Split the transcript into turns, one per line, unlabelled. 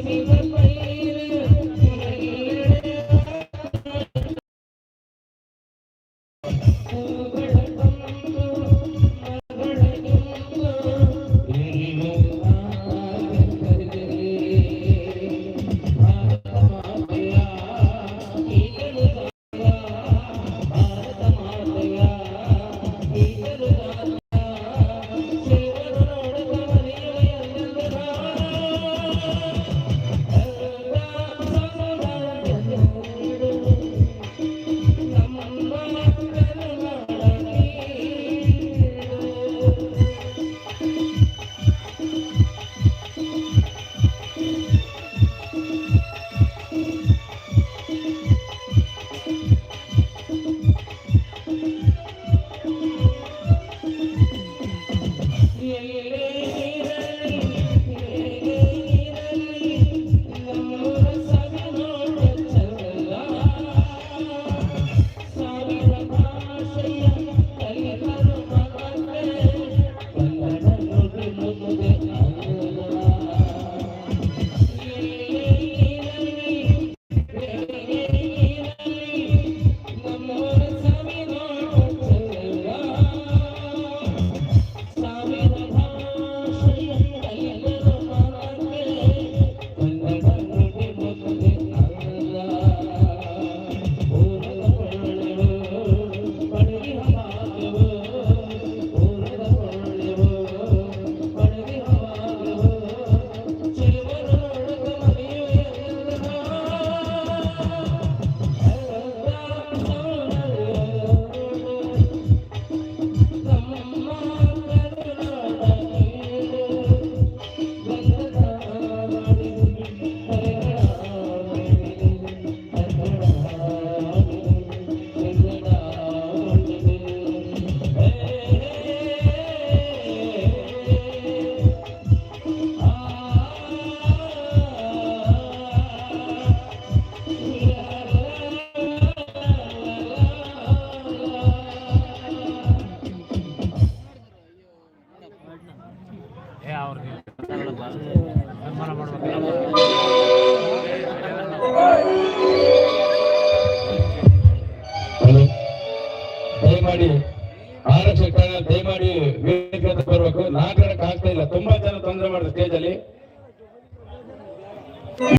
baby. ಮೇಲೆ ಸನ್ಮಾನ
ದಯಮಾಡಿ ಆರಕ್ಷಕ ದಯಮಾಡಿ ವೇದಿಕೆ ಬರಬೇಕು. ನಾಲ್ಕರಕ್ಕೆ ಆಗ್ತಾ ಇಲ್ಲ. ತುಂಬಾ ಜನ ತೊಂದರೆ ಮಾಡಿದ್ರು ಸ್ಟೇಜ್ ಅಲ್ಲಿ.